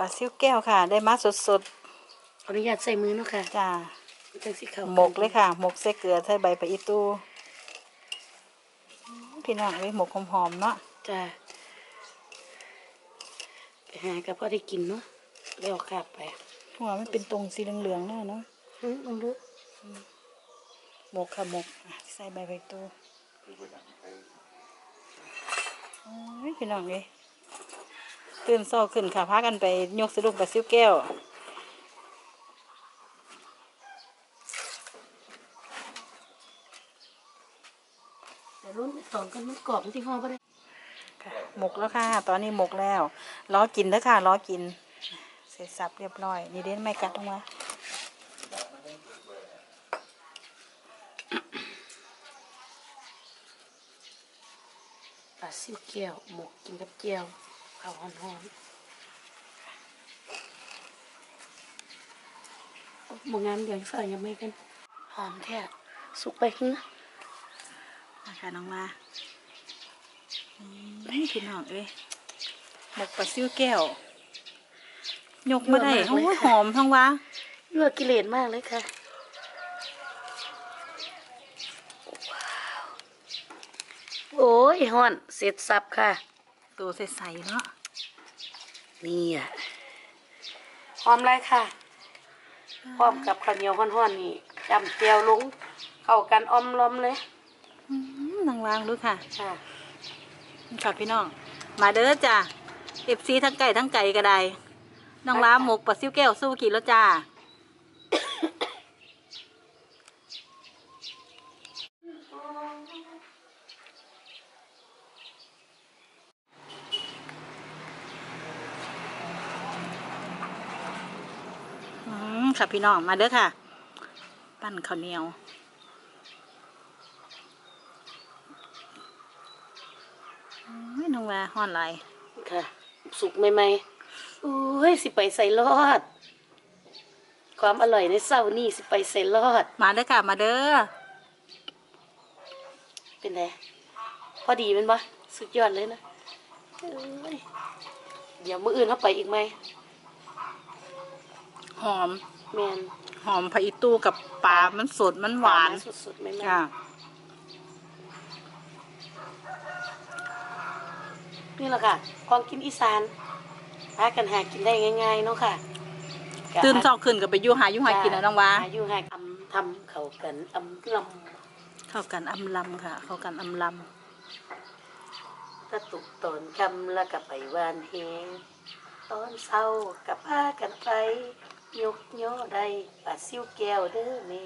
ปลาซิวแก้วค่ะ ได้มาสดขออนุญาตใส่มือเนาะค่ะๆจ้าจังสิเข้าหมกเลยค่ะ หมกใส่เกลือใส่ใบปะอีตูพี่น้องเลยหมกหอมๆเนาะจ้าไปหากับพ่อได้กินเนาะแล้วเอากลับไปหัวมันเป็นตรงสีเหลืองๆเนาะเนาะอืมลองดูหมกค่ะหมกอะใส่ใบปะอีตูโอ้ยพี่น้องเลย ตื่นเศร้าขึ้นค่ะพากันไปยกสะดุ้งปลาซิวแก้วแต่รุ่นสองกันมันกรอบมันที่ห่อบ่ได้ค่ะหมกแล้วค่ะ ตอนนี้หมกแล้วล้อกินแล้วค่ะล้อกิน เสร็จสับเรียบร้อย นี่เด่นไม่กัดลงมาปลาซิวเกียวหมกกินกับเจียว ข้าวหอมๆบ่งามเดี๋ยวใส่ยังไม่กัน หอมแท้สุกไปขึ้นนะมาค่ะน้องมานี่พี่น้องเอ้ยหมกปลาซิวแก้ว ยกมาได้โอ้ยหอมทั้งวะยั่วกิเลสมากเลยค่ะว้าวโอ้ยฮ้อน เสร็จสับค่ะ ตัวใสๆเนาะนี่อะหอมไรค่ะ พร้อมกับข้าวเหนียวห้อนๆนี่จำเจียวลงเข้ากันอมล้อมเลยอืมนางวางดูค่ะค่ะค่ะพี่น้อง มาเด้อจ้ะเอฟซีทั้งไก่ทั้งไก่ก็ได้น้องล้าหมกปลาซิวแก้วสู้กินแล้วจ้า อืม ค่ะพี่น้องมาเด้อค่ะ ปั้นข้าวเหนียว ไม่น้องว่าห้อนไหลายค่ะ สุกใหม่ๆโอ้ยสิไปใส่รอด ความอร่อยในเศร้านี่สิไปใส่รอด มาเด้อค่ะ มาเด้อ เป็นไงพอดีเป็นปะสุดยอดเลยนะเอ้ยเดี๋ยวมื้ออื่นเขาไปอีกไหม หอม แมนหอมผักอีตู้กับปลา มันสด มันหวาน สุดๆไหมแม่ค่ะนี่แหละค่ะของกินอีสานหากันหากินได้ง่ายๆเนาะค่ะตื่นเช้าขึ้นก็ไปอยู่หาอยู่หากินนะน้องว่าหาอยู่หาอำทำเขากันอำลำเข้ากันอำลำค่ะ เข้ากันอำลตะตุกตอนคำแล้วก็ไปวานเฮตอนเศร้ากับพากันไป ยกย่อได้ปลาซิวแก้วเด้อแม่